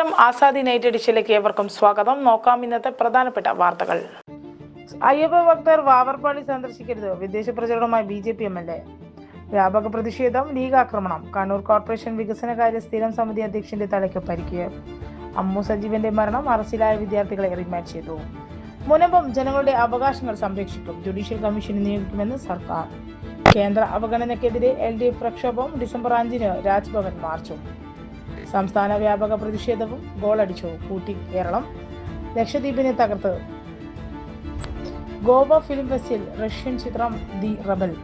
നമസ്കാരം. ആസാദി നൈറ്റ് എഡിഷനിലേക്ക് ഏവർക്കും സ്വാഗതം. നോക്കാം ഇന്നത്തെ പ്രധാനപ്പെട്ട വാർത്തകൾ. അയ്യപ്പ ഭക്തർ വാവർപാളി സന്ദർശിക്കരുത്. വിദേശ പ്രചരണവുമായി B J P M L A. വ്യാപക പ്രതിഷേധം ലീഗ് ആക്രമണം കണ്ണൂർ കോർപ്പറേഷൻ വികസനകാര്യ സ്ഥിരം സമിതി അധ്യക്ഷന്റെ തലയ്ക്ക് പരിക്ക്. അമ്മു സജീവന്റെ മരണം അറസ്റ്റിലായ വിദ്യാർത്ഥികളെ റിമാൻഡ് ചെയ്തു. മുനമ്പം ജനങ്ങളുടെ അവകാശങ്ങൾ സംരക്ഷിക്കും. ജുഡീഷ്യൽ കമ്മീഷനെ നിയോഗിക്കുമെന്ന് സർക്കാർ. കേന്ദ്ര അവഗണനയ്ക്കെതിരെ എൽ ഡി എഫ് പ്രക്ഷോഭം ഡിസംബർ അഞ്ചിന് രാജ്ഭവൻ മാർച്ചും. സംസ്ഥാന വ്യാപക പ്രതിഷേധവും ഗോളടിച്ചു. കൂട്ടി കേരളം. ലക്ഷദ്വീപിനെ തകർത്ത്. ഗോവ ഫിലിം ഫെസ്റ്റിൽ റഷ്യൻ ചിത്രം ദി റബൽ.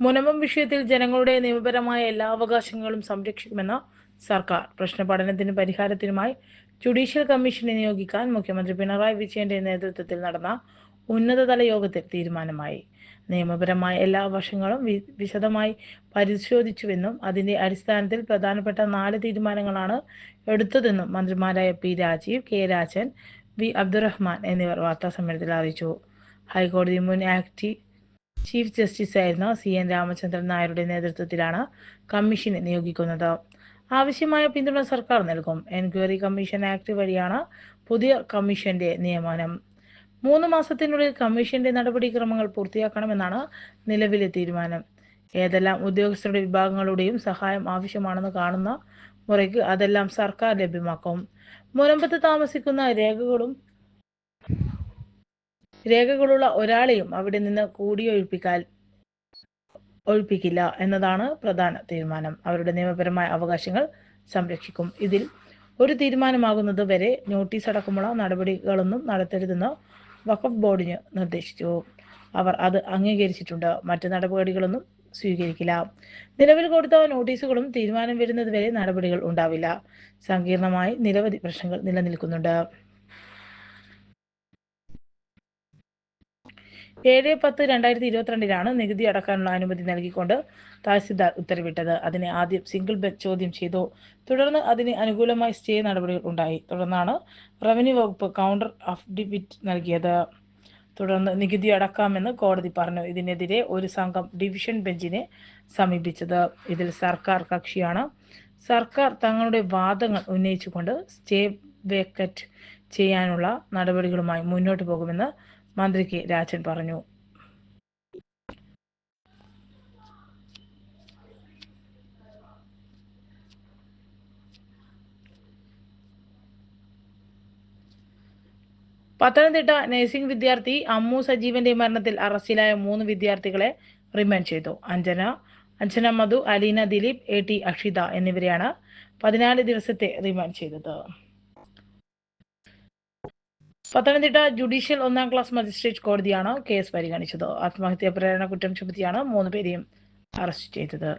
മുനമ്പം വിഷയത്തിൽ ജനങ്ങളുടെ നിയമപരമായ എല്ലാ അവകാശങ്ങളും സംരക്ഷിക്കുമെന്ന സർക്കാർ. പ്രശ്ന പഠനത്തിനും പരിഹാരത്തിനുമായി ജുഡീഷ്യൽ കമ്മീഷനെ നിയോഗിക്കാൻ മുഖ്യമന്ത്രി പിണറായി വിജയന്റെ നേതൃത്വത്തിൽ നടന്ന ഉന്നതതല യോഗത്തിൽ തീരുമാനമായി. നിയമപരമായ എല്ലാ വശങ്ങളും വിശദമായി പരിശോധിച്ചുവെന്നും അതിന്റെ അടിസ്ഥാനത്തിൽ പ്രധാനപ്പെട്ട നാല് തീരുമാനങ്ങളാണ് എടുത്തതെന്നും മന്ത്രിമാരായ P Rajeev K Rajan V Abdurahman എന്നിവർ വാർത്താസമ്മേളനത്തിൽ അറിയിച്ചു. ഹൈക്കോടതി മുൻ ആക്ടി ചീഫ് ജസ്റ്റിസ് ആയിരുന്ന സി എൻ രാമചന്ദ്രൻ നായരുടെ നേതൃത്വത്തിലാണ് കമ്മീഷനെ നിയോഗിക്കുന്നത്. ആവശ്യമായ പിന്തുണ സർക്കാർ നൽകും. എൻക്വയറി കമ്മീഷൻ ആക്ട് വഴിയാണ് പുതിയ കമ്മീഷന്റെ നിയമനം. മൂന്ന് മാസത്തിനുള്ളിൽ കമ്മീഷന്റെ നടപടിക്രമങ്ങൾ പൂർത്തിയാക്കണമെന്നാണ് നിലവിലെ തീരുമാനം. ഏതെല്ലാം ഉദ്യോഗസ്ഥരുടെ വിഭാഗങ്ങളുടെയും സഹായം ആവശ്യമാണെന്ന് കാണുന്ന മുറയ്ക്ക് അതെല്ലാം സർക്കാർ ലഭ്യമാക്കും. മുനമ്പത്ത് താമസിക്കുന്ന രേഖകളും രേഖകളുള്ള ഒരാളെയും അവിടെ നിന്ന് കൂടിയൊഴിപ്പിക്കാൻ ഒഴിപ്പിക്കില്ല എന്നതാണ് പ്രധാന തീരുമാനം. അവരുടെ നിയമപരമായ അവകാശങ്ങൾ സംരക്ഷിക്കും. ഇതിൽ ഒരു തീരുമാനമാകുന്നത് വരെ നോട്ടീസ് അടക്കമുള്ള നടപടികളൊന്നും നടത്തരുതെന്ന് വഖഫ് ബോർഡിന് നിർദ്ദേശിച്ചു. അവർ അത് അംഗീകരിച്ചിട്ടുണ്ട്. മറ്റ് നടപടികളൊന്നും സ്വീകരിക്കില്ല. നിലവിൽ കൊടുത്ത നോട്ടീസുകളും തീരുമാനം വരുന്നത് വരെ നടപടികൾ ഉണ്ടാവില്ല. സങ്കീർണമായി നിരവധി പ്രശ്നങ്ങൾ നിലനിൽക്കുന്നുണ്ട്. ഏഴ് പത്ത് രണ്ടായിരത്തി ഇരുപത്തിരണ്ടിലാണ് നികുതി അടക്കാനുള്ള അനുമതി നൽകിക്കൊണ്ട് തഹസിൽദാർ ഉത്തരവിട്ടത്. അതിനെ ആദ്യം സിംഗിൾ ബെഞ്ച് ചോദ്യം ചെയ്തു. തുടർന്ന് അതിന് അനുകൂലമായി സ്റ്റേ നടപടികൾ ഉണ്ടായി. തുടർന്നാണ് റവന്യൂ വകുപ്പ് കൗണ്ടർ അഫിഡവിറ്റ് നൽകിയത്. തുടർന്ന് നികുതി അടക്കാമെന്ന് കോടതി പറഞ്ഞു. ഇതിനെതിരെ ഒരു സംഘം ഡിവിഷൻ ബെഞ്ചിനെ സമീപിച്ചത്. ഇതിൽ സർക്കാർ കക്ഷിയാണ്. സർക്കാർ തങ്ങളുടെ വാദങ്ങൾ ഉന്നയിച്ചുകൊണ്ട് സ്റ്റേ വേക്കറ്റ് ചെയ്യാനുള്ള നടപടികളുമായി മുന്നോട്ട് പോകുമെന്ന് മന്ത്രി കെ രാജൻ പറഞ്ഞു. പത്തനംതിട്ട നഴ്സിംഗ് വിദ്യാർത്ഥി അമ്മു സജീവന്റെ മരണത്തിൽ അറസ്റ്റിലായ മൂന്ന് വിദ്യാർത്ഥികളെ റിമാൻഡ് ചെയ്തു. അഞ്ജന അഞ്ജന മധു അലീന ദിലീപ് എ ടി അക്ഷിത എന്നിവരെയാണ് പതിനാല് ദിവസത്തെ റിമാൻഡ് ചെയ്തത്. പത്തനംതിട്ട ജുഡീഷ്യൽ ഒന്നാം ക്ലാസ് മജിസ്ട്രേറ്റ് കോടതിയാണ് കേസ് പരിഗണിച്ചത്. ആത്മഹത്യാ പ്രേരണ കുറ്റം ചുമത്തിയാണ് മൂന്ന് പേരെയും അറസ്റ്റ് ചെയ്തത്.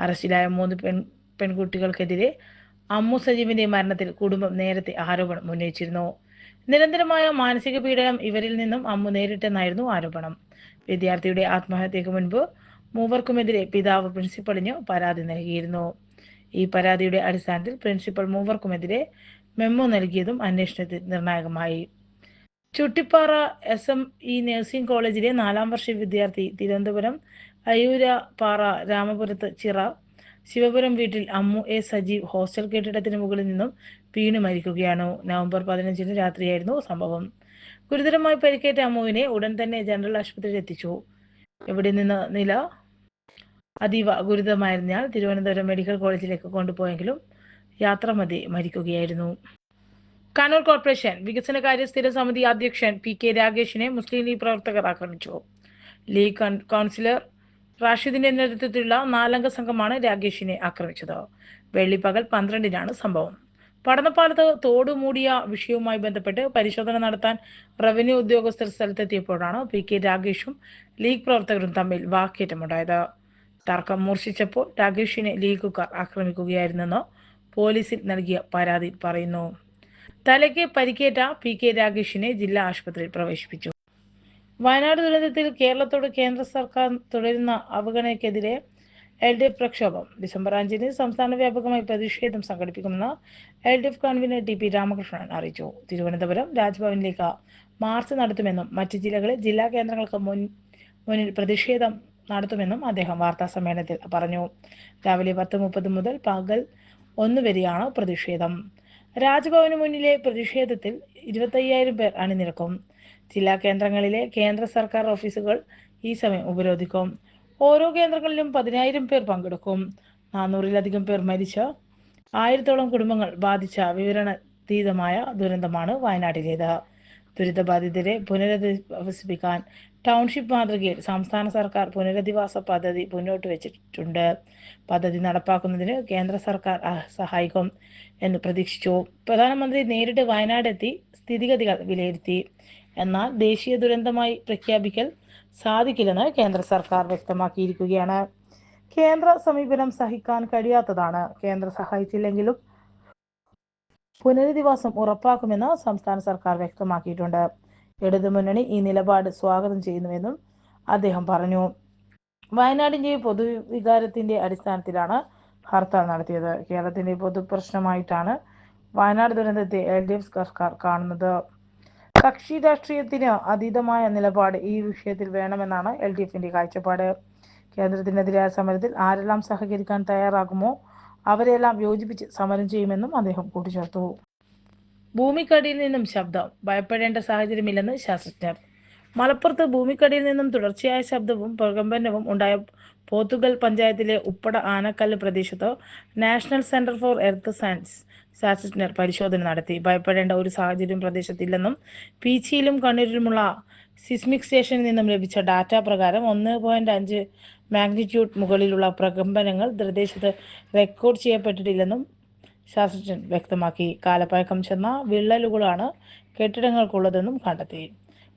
അറസ്റ്റിലായ മൂന്ന് പെൺ പെൺകുട്ടികൾക്കെതിരെ അമ്മു സജീവിന്റെ മരണത്തിൽ കുടുംബം നേരത്തെ ആരോപണം ഉന്നയിച്ചിരുന്നു. നിരന്തരമായ മാനസിക പീഡനം ഇവരിൽ നിന്നും അമ്മു നേരിട്ടെന്നായിരുന്നു ആരോപണം. വിദ്യാർത്ഥിയുടെ ആത്മഹത്യക്ക് മുൻപ് മൂവർക്കുമെതിരെ പിതാവ് പ്രിൻസിപ്പളിന് പരാതി നൽകിയിരുന്നു. ഈ പരാതിയുടെ അടിസ്ഥാനത്തിൽ പ്രിൻസിപ്പൽ മൂവർക്കുമെതിരെ മെമ്മോ നൽകിയതും അന്വേഷണത്തിൽ നിർണായകമായി. Chuttippara S M E nursing കോളേജിലെ നാലാം വർഷ വിദ്യാർത്ഥി തിരുവനന്തപുരം അയൂര പാറ രാമപുരത്ത് ചിറ ശിവപുരം വീട്ടിൽ അമ്മു എ സജീവ് ഹോസ്റ്റൽ കെട്ടിടത്തിന് മുകളിൽ നിന്നും വീണു മരിക്കുകയാണ്. നവംബർ പതിനഞ്ചിന് രാത്രിയായിരുന്നു സംഭവം. ഗുരുതരമായി പരിക്കേറ്റ അമ്മുവിനെ ഉടൻ തന്നെ ജനറൽ ആശുപത്രിയിൽ എത്തിച്ചു. ഇവിടെ നിന്ന് നില? അതീവ ഗുരുതരമായിരുന്നയാൾ തിരുവനന്തപുരം മെഡിക്കൽ കോളേജിലേക്ക് കൊണ്ടുപോയെങ്കിലും യാത്രാമധ്യേ മരിക്കുകയായിരുന്നു. കണ്ണൂർ കോർപ്പറേഷൻ വികസനകാര്യ സ്ഥിര സമിതി അധ്യക്ഷൻ പി കെ രാഗേഷിനെ മുസ്ലിം ലീഗ് പ്രവർത്തകർ ആക്രമിച്ചു. ലീഗ് കൗൺ- കൗൺസിലർ റാഷിദിന്റെ നേതൃത്വത്തിലുള്ള നാലംഗ സംഘമാണ് രാഗേഷിനെ ആക്രമിച്ചത്. വെള്ളിപ്പകൽ പന്ത്രണ്ടിനാണ് സംഭവം. പഠനപ്പാലത്ത് തോട് മൂടിയ വിഷയവുമായി ബന്ധപ്പെട്ട് പരിശോധന നടത്താൻ റവന്യൂ ഉദ്യോഗസ്ഥർ സ്ഥലത്തെത്തിയപ്പോഴാണ് പി കെ രാഗേഷും ലീഗ് പ്രവർത്തകരും തമ്മിൽ വാക്കേറ്റമുണ്ടായത്. തർക്കം മൂർച്ഛിച്ചപ്പോൾ രാകേഷിനെ ലീഗുകാർ ആക്രമിക്കുകയായിരുന്നെന്ന് പോലീസിൽ നൽകിയ പരാതി പറയുന്നു. തലയ്ക്ക് പരിക്കേറ്റ പി കെ രാകേഷിനെ ജില്ലാ ആശുപത്രിയിൽ പ്രവേശിപ്പിച്ചു. വയനാട് ദുരന്തത്തിൽ കേരളത്തോട് കേന്ദ്ര സർക്കാർ തുടരുന്ന അവഗണനയ്ക്കെതിരെ എൽ ഡി എഫ് പ്രക്ഷോഭം. ഡിസംബർ അഞ്ചിന് സംസ്ഥാന വ്യാപകമായി പ്രതിഷേധം സംഘടിപ്പിക്കുമെന്ന് L D F convener T P Ramakrishnan അറിയിച്ചു. തിരുവനന്തപുരം രാജ്ഭവനിലേക്ക് മാർച്ച് നടത്തുമെന്നും മറ്റ് ജില്ലകളിൽ ജില്ലാ കേന്ദ്രങ്ങൾക്ക് മുൻ മുന്നിൽ പ്രതിഷേധം നടത്തുമെന്നും അദ്ദേഹം വാർത്താ സമ്മേളനത്തിൽ പറഞ്ഞു. രാവിലെ പത്ത് മുപ്പത് മുതൽ പകൽ ഒന്ന് വരെയാണ് പ്രതിഷേധം. രാജ്ഭവന് മുന്നിലെ പ്രതിഷേധത്തിൽ ഇരുപത്തയ്യായിരം പേർ അണിനിരക്കും. ജില്ലാ കേന്ദ്രങ്ങളിലെ കേന്ദ്ര സർക്കാർ ഓഫീസുകൾ ഈ സമയം ഉപരോധിക്കും. ഓരോ കേന്ദ്രങ്ങളിലും പതിനായിരം പേർ പങ്കെടുക്കും. നാനൂറിലധികം പേർ മരിച്ച ആയിരത്തോളം കുടുംബങ്ങൾ ബാധിച്ച വിവരണതീതമായ ദുരന്തമാണ് വയനാട്ടിലേത്. ദുരിതബാധിതരെ പുനരധിവസിപ്പിക്കാൻ ടൗൺഷിപ്പ് മാതൃകയിൽ സംസ്ഥാന സർക്കാർ പുനരധിവാസ പദ്ധതി മുന്നോട്ട് വെച്ചിട്ടുണ്ട്. പദ്ധതി നടപ്പാക്കുന്നതിന് കേന്ദ്ര സർക്കാർ സഹായിക്കും എന്ന് പ്രതീക്ഷിച്ചു. പ്രധാനമന്ത്രി നേരിട്ട് വയനാടെത്തി സ്ഥിതിഗതികൾ വിലയിരുത്തി. എന്നാൽ ദേശീയ ദുരന്തമായി പ്രഖ്യാപിക്കൽ സാധിക്കില്ലെന്ന് കേന്ദ്ര സർക്കാർ വ്യക്തമാക്കിയിരിക്കുകയാണ്. കേന്ദ്ര സമീപനം സഹിക്കാൻ കഴിയാത്തതാണ്. കേന്ദ്ര സഹായിച്ചില്ലെങ്കിലും പുനരധിവാസം ഉറപ്പാക്കുമെന്ന് സംസ്ഥാന സർക്കാർ വ്യക്തമാക്കിയിട്ടുണ്ട്. ഇടതുമുന്നണി ഈ നിലപാട് സ്വാഗതം ചെയ്യുന്നുവെന്നും അദ്ദേഹം പറഞ്ഞു. വയനാടിന്റെ പൊതുവികാരത്തിന്റെ അടിസ്ഥാനത്തിലാണ് ഹർത്താൽ നടത്തിയത്. കേരളത്തിന്റെ പൊതുപ്രശ്നമായിട്ടാണ് വയനാട് ദുരന്തത്തെ എൽ ഡി എഫ് സർക്കാർ കാണുന്നത്. കക്ഷി രാഷ്ട്രീയത്തിന് അതീതമായ നിലപാട് ഈ വിഷയത്തിൽ വേണമെന്നാണ് എൽ ഡി എഫിന്റെ കാഴ്ചപ്പാട്. കേന്ദ്രത്തിനെതിരായ സമരത്തിൽ ആരെല്ലാം സഹകരിക്കാൻ തയ്യാറാകുമോ അവരെല്ലാം യോജിപ്പിച്ച് സമരം ചെയ്യുമെന്നും അദ്ദേഹം കൂട്ടിച്ചേർത്തു. ഭൂമിക്കടിയിൽ നിന്നും ശബ്ദം. ഭയപ്പെടേണ്ട സാഹചര്യമില്ലെന്ന് ശാസ്ത്രജ്ഞർ. മലപ്പുറത്ത് ഭൂമിക്കടിയിൽ നിന്നും തുടർച്ചയായ ശബ്ദവും പ്രകമ്പനവും ഉണ്ടായ പോത്തുകൽ പഞ്ചായത്തിലെ ഉപ്പട ആനക്കല്ല് പ്രദേശത്ത് national centre for earth science ശാസ്ത്രജ്ഞർ പരിശോധന നടത്തി. ഭയപ്പെടേണ്ട ഒരു സാഹചര്യം പ്രദേശത്തില്ലെന്നും പീച്ചിയിലും കണ്ണൂരിലുമുള്ള സിസ്മിക് സ്റ്റേഷനിൽ നിന്നും ലഭിച്ച ഡാറ്റ പ്രകാരം ഒന്ന് പോയിന്റ് അഞ്ച് മാഗ്നിറ്റ്യൂഡ് മുകളിലുള്ള പ്രകമ്പനങ്ങൾ പ്രദേശത്ത് റെക്കോർഡ് ചെയ്യപ്പെട്ടിട്ടില്ലെന്നും ശാസ്ത്രജ്ഞൻ വ്യക്തമാക്കി. കാലപ്പഴക്കം ചെന്ന വിള്ളലുകളാണ് കെട്ടിടങ്ങൾക്കുള്ളതെന്നും കണ്ടെത്തി.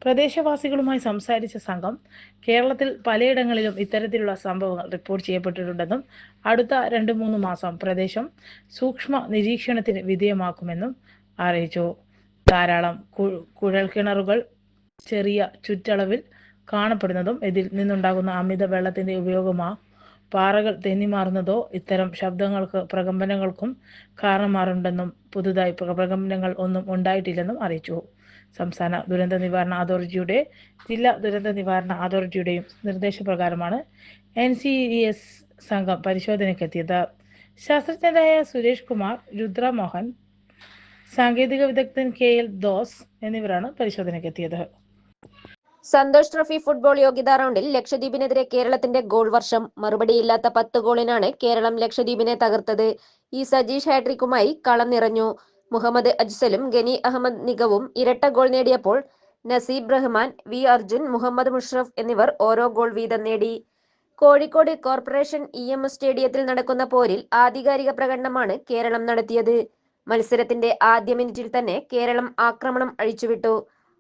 പ്രദേശവാസികളുമായി സംസാരിച്ച സംഘം കേരളത്തിൽ പലയിടങ്ങളിലും ഇത്തരത്തിലുള്ള സംഭവങ്ങൾ റിപ്പോർട്ട് ചെയ്യപ്പെട്ടിട്ടുണ്ടെന്നും അടുത്ത രണ്ട് മൂന്ന് മാസം പ്രദേശം സൂക്ഷ്മ നിരീക്ഷണത്തിന് വിധേയമാക്കുമെന്നും അറിയിച്ചു. ധാരാളം കുഴൽക്കിണറുകൾ ചെറിയ ചുറ്റളവിൽ കാണപ്പെടുന്നതും ഇതിൽ നിന്നുണ്ടാകുന്ന അമിത വെള്ളത്തിന്റെ ഉപയോഗമാ. പാറകൾ തെന്നിമാറുന്നതോ ഇത്തരം ശബ്ദങ്ങൾക്ക് പ്രകമ്പനങ്ങൾക്കും കാരണമാറുണ്ടെന്നും പുതുതായി പ്ര- പ്രകമ്പനങ്ങൾ ഒന്നും ഉണ്ടായിട്ടില്ലെന്നും അറിയിച്ചു. സംസ്ഥാന ദുരന്ത നിവാരണ അതോറിറ്റിയുടെ ജില്ലാ ദുരന്ത നിവാരണ അതോറിറ്റിയുടെയും നിർദ്ദേശപ്രകാരമാണ് എൻ സി ഇ എസ് സംഘം പരിശോധനയ്ക്കെത്തിയത്. ശാസ്ത്രജ്ഞരായ സുരേഷ് കുമാർ രുദ്ര മോഹൻ സാങ്കേതിക വിദഗ്ധൻ കെ എൽ ദോസ് എന്നിവരാണ് പരിശോധനയ്ക്കെത്തിയത്. സന്തോഷ് ട്രോഫി ഫുട്ബോൾ യോഗ്യതാ റൗണ്ടിൽ ലക്ഷദ്വീപിനെതിരെ കേരളത്തിന്റെ ഗോൾ വർഷം മറുപടിയില്ലാത്ത പത്ത് ഗോളിനാണ് കേരളം ലക്ഷദ്വീപിനെ തകർത്തത്. ഈ സജീഷ് ഹാട്രിക്കുമായി കളം നിറഞ്ഞു. മുഹമ്മദ് അജ്സലും ഗനി അഹമ്മദ് നിഗവും ഇരട്ട ഗോൾ നേടിയപ്പോൾ നസീബ് റഹ്മാൻ വി അർജുൻ മുഹമ്മദ് മുഷ്റഫ് എന്നിവർ ഓരോ ഗോൾ വീതം നേടി. Kozhikode corporation E M S സ്റ്റേഡിയത്തിൽ നടക്കുന്ന പോരിൽ ആധികാരിക പ്രകടനമാണ് കേരളം നടത്തിയത്. മത്സരത്തിന്റെ ആദ്യ മിനിറ്റിൽ തന്നെ കേരളം ആക്രമണം അഴിച്ചുവിട്ടു.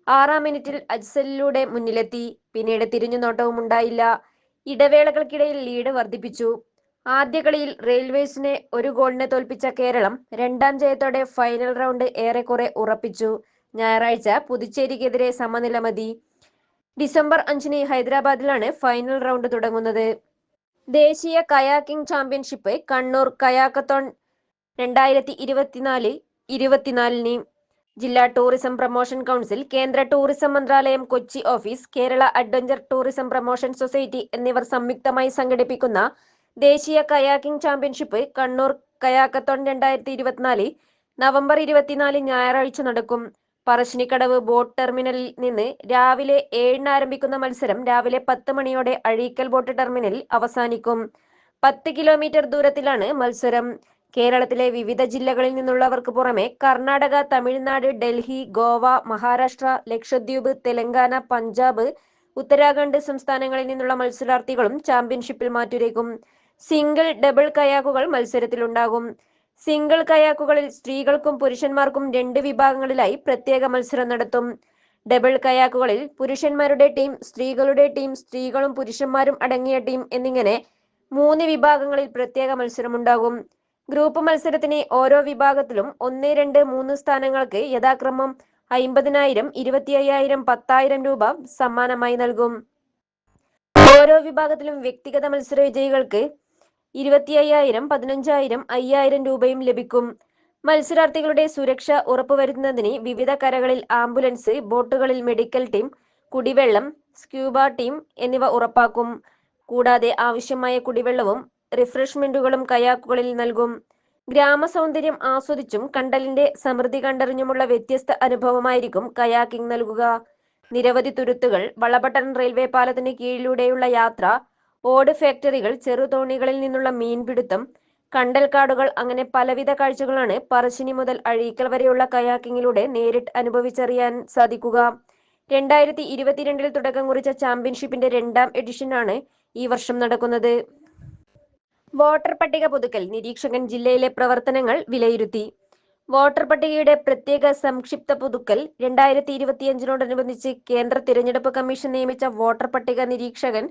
ആറാം മിനിറ്റിൽ അജ്സലിലൂടെ മുന്നിലെത്തി. പിന്നീട് തിരിഞ്ഞുനോട്ടവും ഉണ്ടായില്ല. ഇടവേളകൾക്കിടയിൽ ലീഡ് വർദ്ധിപ്പിച്ചു. ആദ്യ കളിയിൽ റെയിൽവേസിനെ ഒരു ഗോളിന് തോൽപ്പിച്ച കേരളം രണ്ടാം ജയത്തോടെ ഫൈനൽ റൗണ്ട് ഏറെക്കുറെ ഉറപ്പിച്ചു. ഞായറാഴ്ച പുതുച്ചേരിക്കെതിരെ സമനില മതി. ഡിസംബർ അഞ്ചിന് ഹൈദരാബാദിലാണ് ഫൈനൽ റൗണ്ട് തുടങ്ങുന്നത്. ദേശീയ കയാക്കിംഗ് ചാമ്പ്യൻഷിപ്പ് കണ്ണൂർ കയാക്കത്തോൺ രണ്ടായിരത്തി ഇരുപത്തിനാല് ഇരുപത്തിനാലിന് ജില്ലാ ടൂറിസം പ്രൊമോഷൻ കൗൺസിൽ കേന്ദ്ര ടൂറിസം മന്ത്രാലയം Kochi office Kerala adventure tourism promotion society എന്നിവർ സംയുക്തമായി സംഘടിപ്പിക്കുന്ന ദേശീയ കയാക്കിംഗ് ചാമ്പ്യൻഷിപ്പ് കണ്ണൂർ കയാക്കത്തോൺ രണ്ടായിരത്തി ഇരുപത്തിനാല് നവംബർ ഇരുപത്തിനാല് ഞായറാഴ്ച നടക്കും. പറശ്ശിനിക്കടവ് ബോട്ട് ടെർമിനലിൽ നിന്ന് രാവിലെ ഏഴിന് ആരംഭിക്കുന്ന മത്സരം രാവിലെ പത്ത് മണിയോടെ അഴീക്കൽ ബോട്ട് ടെർമിനലിൽ അവസാനിക്കും. പത്ത് കിലോമീറ്റർ ദൂരത്തിലാണ് മത്സരം. കേരളത്തിലെ വിവിധ ജില്ലകളിൽ നിന്നുള്ളവർക്ക് പുറമെ കർണാടക തമിഴ്നാട് ഡൽഹി ഗോവ മഹാരാഷ്ട്ര ലക്ഷദ്വീപ് തെലങ്കാന പഞ്ചാബ് ഉത്തരാഖണ്ഡ് സംസ്ഥാനങ്ങളിൽ നിന്നുള്ള മത്സരാർത്ഥികളും ചാമ്പ്യൻഷിപ്പിൽ മാറ്റുരയ്ക്കും. സിംഗിൾ ഡബിൾ കയാക്കുകൾ മത്സരത്തിലുണ്ടാകും. സിംഗിൾ കയാക്കുകളിൽ സ്ത്രീകൾക്കും പുരുഷന്മാർക്കും രണ്ട് വിഭാഗങ്ങളിലായി പ്രത്യേക മത്സരം നടത്തും. ഡബിൾ കയാക്കുകളിൽ പുരുഷന്മാരുടെ ടീം സ്ത്രീകളുടെ ടീം സ്ത്രീകളും പുരുഷന്മാരും അടങ്ങിയ ടീം എന്നിങ്ങനെ മൂന്ന് വിഭാഗങ്ങളിൽ പ്രത്യേക മത്സരമുണ്ടാകും. ഗ്രൂപ്പ് മത്സരത്തിന് ഓരോ വിഭാഗത്തിലും ഒന്ന് രണ്ട് മൂന്ന് സ്ഥാനങ്ങൾക്ക് യഥാക്രമം അയിമ്പതിനായിരം ഇരുപത്തി അയ്യായിരം പത്തായിരം രൂപ സമ്മാനമായി നൽകും. ഓരോ വിഭാഗത്തിലും വ്യക്തിഗത മത്സര വിജയികൾക്ക് ഇരുപത്തി അയ്യായിരം പതിനഞ്ചായിരം അയ്യായിരം രൂപയും ലഭിക്കും. മത്സരാർത്ഥികളുടെ സുരക്ഷ ഉറപ്പുവരുത്തുന്നതിന് വിവിധ കരകളിൽ ആംബുലൻസ് ബോട്ടുകളിൽ മെഡിക്കൽ ടീം കുടിവെള്ളം സ്ക്യൂബ ടീം എന്നിവ ഉറപ്പാക്കും. കൂടാതെ ആവശ്യമായ കുടിവെള്ളവും റിഫ്രഷ്മെന്റുകളും കയാക്കുകളിൽ നൽകും. ഗ്രാമസൗന്ദര്യം ആസ്വദിച്ചും കണ്ടലിന്റെ സമൃദ്ധി കണ്ടറിഞ്ഞുമുള്ള വ്യത്യസ്ത അനുഭവമായിരിക്കും കയാക്കിംഗ് നൽകുക. നിരവധി തുരുത്തുകൾ വളപട്ടൺ റെയിൽവേ പാലത്തിന് കീഴിലൂടെയുള്ള യാത്ര ഓട് ഫാക്ടറികൾ ചെറുതോണികളിൽ നിന്നുള്ള മീൻപിടുത്തം കണ്ടൽക്കാടുകൾ അങ്ങനെ പലവിധ കാഴ്ചകളാണ് പറശ്ശിനി മുതൽ അഴീക്കൽ വരെയുള്ള കയാക്കിങ്ങിലൂടെ നേരിട്ട് അനുഭവിച്ചറിയാൻ സാധിക്കുക. രണ്ടായിരത്തി ഇരുപത്തിരണ്ടിൽ തുടക്കം കുറിച്ച ചാമ്പ്യൻഷിപ്പിന്റെ രണ്ടാം എഡിഷനാണ് ഈ വർഷം നടക്കുന്നത്. വോട്ടർ പട്ടിക പുതുക്കൽ നിരീക്ഷകൻ ജില്ലയിലെ പ്രവർത്തനങ്ങൾ വിലയിരുത്തി. വോട്ടർ പട്ടികയുടെ പ്രത്യേക സംക്ഷിപ്ത പുതുക്കൽ രണ്ടായിരത്തി ഇരുപത്തിയഞ്ചിനോടനുബന്ധിച്ച് കേന്ദ്ര തിരഞ്ഞെടുപ്പ് കമ്മീഷൻ നിയമിച്ച വോട്ടർ പട്ടിക നിരീക്ഷകൻ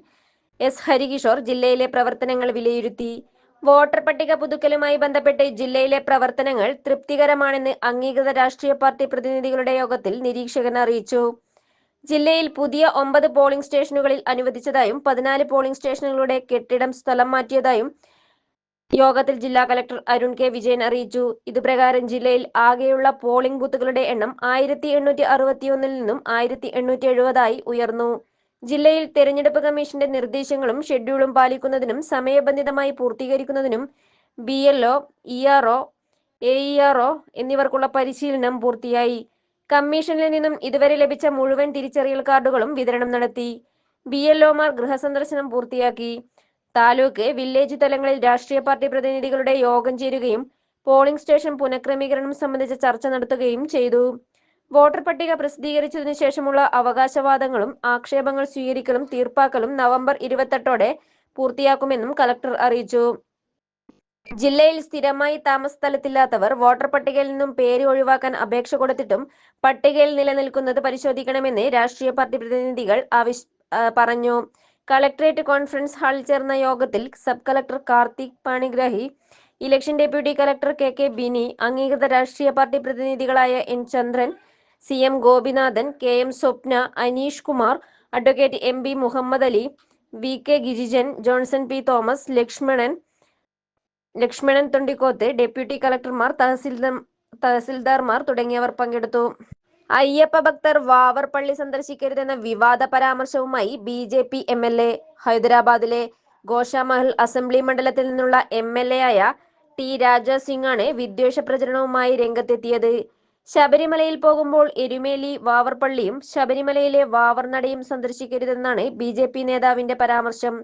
എസ്. ഹരികിഷോർ ജില്ലയിലെ പ്രവർത്തനങ്ങൾ വിലയിരുത്തി. വോട്ടർ പട്ടിക പുതുക്കലുമായി ബന്ധപ്പെട്ട് ജില്ലയിലെ പ്രവർത്തനങ്ങൾ തൃപ്തികരമാണെന്ന് അംഗീകൃത രാഷ്ട്രീയ പാർട്ടി പ്രതിനിധികളുടെ യോഗത്തിൽ നിരീക്ഷകൻ അറിയിച്ചു. ജില്ലയിൽ പുതിയ ഒമ്പത് പോളിംഗ് സ്റ്റേഷനുകളിൽ അനുവദിച്ചതായും പതിനാല് പോളിംഗ് സ്റ്റേഷനുകളുടെ കെട്ടിടം സ്ഥലം മാറ്റിയതായും യോഗത്തിൽ ജില്ലാ കലക്ടർ അരുൺ കെ വിജയൻ അറിയിച്ചു. ഇതുപ്രകാരം ജില്ലയിൽ ആകെയുള്ള പോളിംഗ് ബൂത്തുകളുടെ എണ്ണം ആയിരത്തി എണ്ണൂറ്റി അറുപത്തിയൊന്നിൽ നിന്നും ആയിരത്തി എണ്ണൂറ്റി എഴുപതായി ഉയർന്നു. ജില്ലയിൽ തെരഞ്ഞെടുപ്പ് കമ്മീഷന്റെ നിർദ്ദേശങ്ങളും ഷെഡ്യൂളും പാലിക്കുന്നതിനും സമയബന്ധിതമായി പൂർത്തീകരിക്കുന്നതിനും B L O E R O A E R O എന്നിവർക്കുള്ള പരിശീലനം പൂർത്തിയായി. കമ്മീഷനിൽ നിന്നും ഇതുവരെ ലഭിച്ച മുഴുവൻ തിരിച്ചറിയൽ കാർഡുകളും വിതരണം നടത്തി. ബി എൽ ഒമാർ ഗൃഹസന്ദർശനം പൂർത്തിയാക്കി. താലൂക്ക് വില്ലേജ് തലങ്ങളിൽ രാഷ്ട്രീയ പാർട്ടി പ്രതിനിധികളുടെ യോഗം ചേരുകയും പോളിംഗ് സ്റ്റേഷൻ പുനഃക്രമീകരണം സംബന്ധിച്ച ചർച്ച നടത്തുകയും ചെയ്തു. വോട്ടർ പട്ടിക പ്രസിദ്ധീകരിച്ചതിനു ശേഷമുള്ള അവകാശവാദങ്ങളും ആക്ഷേപങ്ങൾ സ്വീകരിക്കലും തീർപ്പാക്കലും നവംബർ ഇരുപത്തെട്ടോടെ പൂർത്തിയാക്കുമെന്നും കലക്ടർ അറിയിച്ചു. ജില്ലയിൽ സ്ഥിരമായി താമസ സ്ഥലത്തില്ലാത്തവർ വോട്ടർ പട്ടികയിൽ നിന്നും പേര് ഒഴിവാക്കാൻ അപേക്ഷ കൊടുത്തിട്ടും പട്ടികയിൽ നിലനിൽക്കുന്നത് പരിശോധിക്കണമെന്ന് രാഷ്ട്രീയ പാർട്ടി പ്രതിനിധികൾ പറഞ്ഞു. കളക്ടറേറ്റ് കോൺഫറൻസ് ഹാളിൽ ചേർന്ന യോഗത്തിൽ sub collector Karthik Panigrahi election deputy collector K K Bini അംഗീകൃത രാഷ്ട്രീയ party പ്രതിനിധികളായ N Chandran C M Gopinathan K M Swapna Aneesh Kumar advocate M B Muhammad Ali V K Girijan Johnson P Thomas Lakshmanan Lakshmanan Thondikkoth deputy കളക്ടർമാർ തഹസിൽദാർ തഹസിൽദാർമാർ തുടങ്ങിയവർ പങ്കെടുത്തു. അയ്യപ്പ ഭക്തർ വാവർ പള്ളി സന്ദർശിക്കരുതെന്ന വിവാദ പരാമർശവുമായി B J P M L A ഹൈദരാബാദിലെ Goshamahal assembly മണ്ഡലത്തിൽ നിന്നുള്ള എം എൽ എ ആയ ടി രാജ സിംഗ് ആണ് വിദ്വേഷ പ്രചരണവുമായി രംഗത്തെത്തിയത്. ശബരിമലയിൽ പോകുമ്പോൾ എരുമേലി വാവർപള്ളിയും ശബരിമലയിലെ വാവർനടയും സന്ദർശിക്കരുതെന്നാണ് ബി ജെ പി നേതാവിന്റെ പരാമർശം.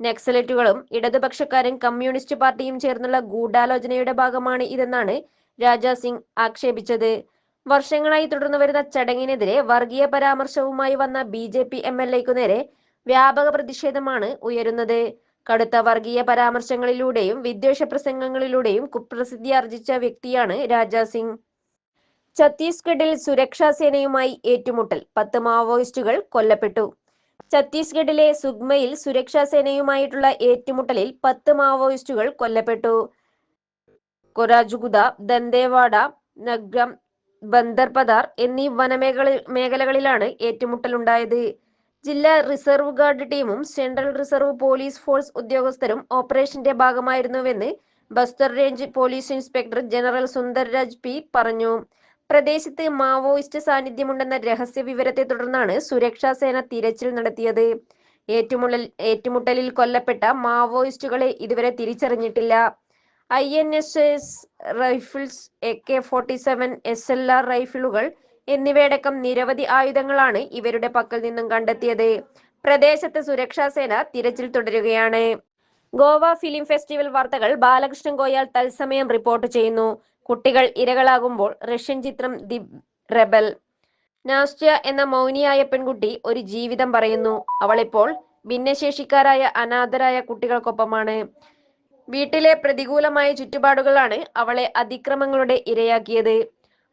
നക്സലറ്റുകളും ഇടതുപക്ഷക്കാരും കമ്മ്യൂണിസ്റ്റ് പാർട്ടിയും ചേർന്നുള്ള ഗൂഢാലോചനയുടെ ഭാഗമാണ് ഇതെന്നാണ് രാജാ സിംഗ് ആക്ഷേപിച്ചത്. വർഷങ്ങളായി തുടർന്നു വരുന്ന ചടങ്ങിനെതിരെ വർഗീയ പരാമർശവുമായി വന്ന B J P M L എക്കു നേരെ വ്യാപക പ്രതിഷേധമാണ് ഉയരുന്നത്. കടുത്ത വർഗീയ പരാമർശങ്ങളിലൂടെയും വിദ്വേഷ പ്രസംഗങ്ങളിലൂടെയും കുപ്രസിദ്ധി ആർജിച്ച വ്യക്തിയാണ് രാജാ സിംഗ്. ഛത്തീസ്ഗഡിൽ സുരക്ഷാ സേനയുമായി ഏറ്റുമുട്ടൽ പത്ത് മാവോയിസ്റ്റുകൾ കൊല്ലപ്പെട്ടു. ഛത്തീസ്ഗഡിലെ സുഗ്മയിൽ സുരക്ഷാ സേനയുമായിട്ടുള്ള ഏറ്റുമുട്ടലിൽ പത്ത് മാവോയിസ്റ്റുകൾ കൊല്ലപ്പെട്ടു. കൊരാജുഗുദ ദന്തേവാഡ നഗ്രം ബന്ദർപദാർ എന്നീ വനമേഖല മേഖലകളിലാണ് ഏറ്റുമുട്ടലുണ്ടായത്. ജില്ലാ റിസർവ് ഗാർഡ് ടീമും സെൻട്രൽ റിസർവ് പോലീസ് ഫോഴ്സ് ഉദ്യോഗസ്ഥരും ഓപ്പറേഷന്റെ ഭാഗമായിരുന്നുവെന്ന് Bastar range police inspector general Sundarraj P പറഞ്ഞു. പ്രദേശത്ത് മാവോയിസ്റ്റ് സാന്നിധ്യമുണ്ടെന്ന രഹസ്യ വിവരത്തെ തുടർന്നാണ് സുരക്ഷാ സേന തിരച്ചിൽ നടത്തിയത്. ഏറ്റുമുട്ടൽ ഏറ്റുമുട്ടലിൽ കൊല്ലപ്പെട്ട മാവോയിസ്റ്റുകളെ ഇതുവരെ തിരിച്ചറിഞ്ഞിട്ടില്ല. I N S S rifles A K forty seven S L R റൈഫിളുകൾ എന്നിവയടക്കം നിരവധി ആയുധങ്ങളാണ് ഇവരുടെ പക്കൽ നിന്നും കണ്ടെത്തിയത്. പ്രദേശത്ത് സുരക്ഷാ സേന തിരച്ചിൽ തുടരുകയാണ്. ഗോവ ഫിലിം ഫെസ്റ്റിവൽ വാർത്തകൾ ബാലകൃഷ്ണൻ ഗോയാൽ തത്സമയം റിപ്പോർട്ട് ചെയ്യുന്നു. കുട്ടികൾ ഇരകളാകുമ്പോൾ റഷ്യൻ ചിത്രം ദി റെബൽ. നാസ്റ്റിയ എന്ന മൗനിയായ പെൺകുട്ടി ഒരു ജീവിതം പറയുന്നു. അവളിപ്പോൾ ഭിന്നശേഷിക്കാരായ അനാഥരായ കുട്ടികൾക്കൊപ്പമാണ്. വീട്ടിലെ പ്രതികൂലമായ ചുറ്റുപാടുകളാണ് അവളെ അതിക്രമങ്ങളുടെ ഇരയാക്കിയത്.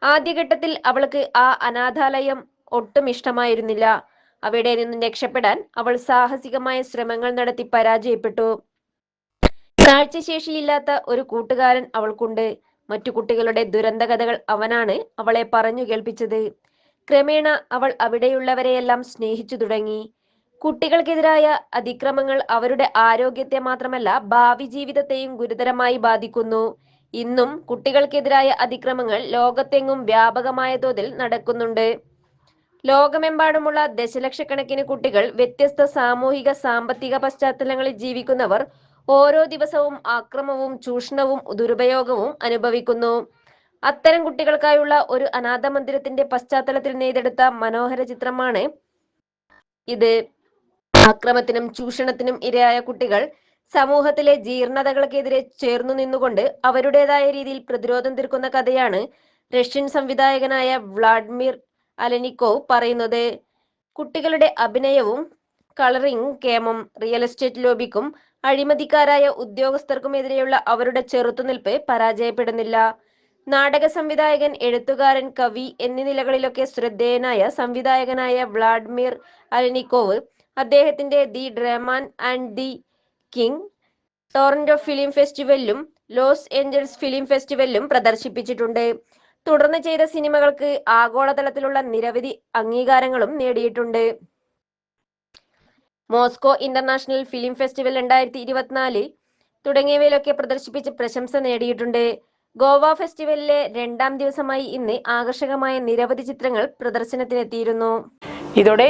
ആദ്യഘട്ടത്തിൽ അവൾക്ക് ആ അനാഥാലയം ഒട്ടും ഇഷ്ടമായിരുന്നില്ല. അവിടെ നിന്നും രക്ഷപ്പെടാൻ അവൾ സാഹസികമായ ശ്രമങ്ങൾ നടത്തി പരാജയപ്പെട്ടു. കാഴ്ചശേഷിയില്ലാത്ത ഒരു കൂട്ടുകാരൻ അവൾക്കുണ്ട്. മറ്റു കുട്ടികളുടെ ദുരന്ത കഥകൾ അവനാണ് അവളെ പറഞ്ഞു കേൾപ്പിച്ചത്. ക്രമേണ അവൾ അവിടെയുള്ളവരെയെല്ലാം സ്നേഹിച്ചു തുടങ്ങി. കുട്ടികൾക്കെതിരായ അതിക്രമങ്ങൾ അവരുടെ ആരോഗ്യത്തെ മാത്രമല്ല ഭാവി ജീവിതത്തെയും ഗുരുതരമായി ബാധിക്കുന്നു. ഇന്നും കുട്ടികൾക്കെതിരായ അതിക്രമങ്ങൾ ലോകത്തെങ്ങും വ്യാപകമായ തോതിൽ നടക്കുന്നുണ്ട്. ലോകമെമ്പാടുമുള്ള ദശലക്ഷക്കണക്കിന് കുട്ടികൾ വ്യത്യസ്ത സാമൂഹിക സാമ്പത്തിക പശ്ചാത്തലങ്ങളിൽ ജീവിക്കുന്നവർ ഓരോ ദിവസവും ആക്രമവും ചൂഷണവും ദുരുപയോഗവും അനുഭവിക്കുന്നു. അത്തരം കുട്ടികൾക്കായുള്ള ഒരു അനാഥ മന്ദിരത്തിന്റെ പശ്ചാത്തലത്തിൽ നെയ്തെടുത്ത മനോഹര ചിത്രമാണ് ഇത്. അക്രമത്തിനും ചൂഷണത്തിനും ഇരയായ കുട്ടികൾ സമൂഹത്തിലെ ജീർണതകൾക്കെതിരെ ചേർന്നു നിന്നുകൊണ്ട് അവരുടേതായ രീതിയിൽ പ്രതിരോധം തീർക്കുന്ന കഥയാണ് റഷ്യൻ സംവിധായകനായ വ്ളാഡിമിർ അലനിക്കോവ് പറയുന്നത്. കുട്ടികളുടെ അഭിനയവും കളറിംഗ് കേമം റിയൽ എസ്റ്റേറ്റ് ലോബിക്കും അഴിമതിക്കാരായ ഉദ്യോഗസ്ഥർക്കുമെതിരെയുള്ള അവരുടെ ചെറുത്തുനിൽപ്പ് പരാജയപ്പെടുന്നില്ല. നാടക സംവിധായകൻ എഴുത്തുകാരൻ കവി എന്നീ നിലകളിലൊക്കെ ശ്രദ്ധേയനായ സംവിധായകനായ വ്ളാഡിമിർ അലനിക്കോവ് അദ്ദേഹത്തിന്റെ the drayman and the king Toronto film ഫെസ്റ്റിവലിലും Los Angeles film ഫെസ്റ്റിവലിലും പ്രദർശിപ്പിച്ചിട്ടുണ്ട്. തുടർന്ന് ചെയ്ത സിനിമകൾക്ക് ആഗോളതലത്തിലുള്ള നിരവധി അംഗീകാരങ്ങളും നേടിയിട്ടുണ്ട്. മോസ്കോ ഇന്റർനാഷണൽ ഫിലിം ഫെസ്റ്റിവൽ രണ്ടായിരത്തി ഇരുപത്തിനാലിൽ തുടങ്ങിയവയിലൊക്കെ പ്രദർശിപ്പിച്ച് പ്രശംസ നേടിയിട്ടുണ്ട്. ഗോവ ഫെസ്റ്റിവലിലെ രണ്ടാം ദിവസമായി ഇന്ന് ആകർഷകമായ നിരവധി ചിത്രങ്ങൾ പ്രദർശനത്തിനെത്തിയിരുന്നു. ഇതോടെ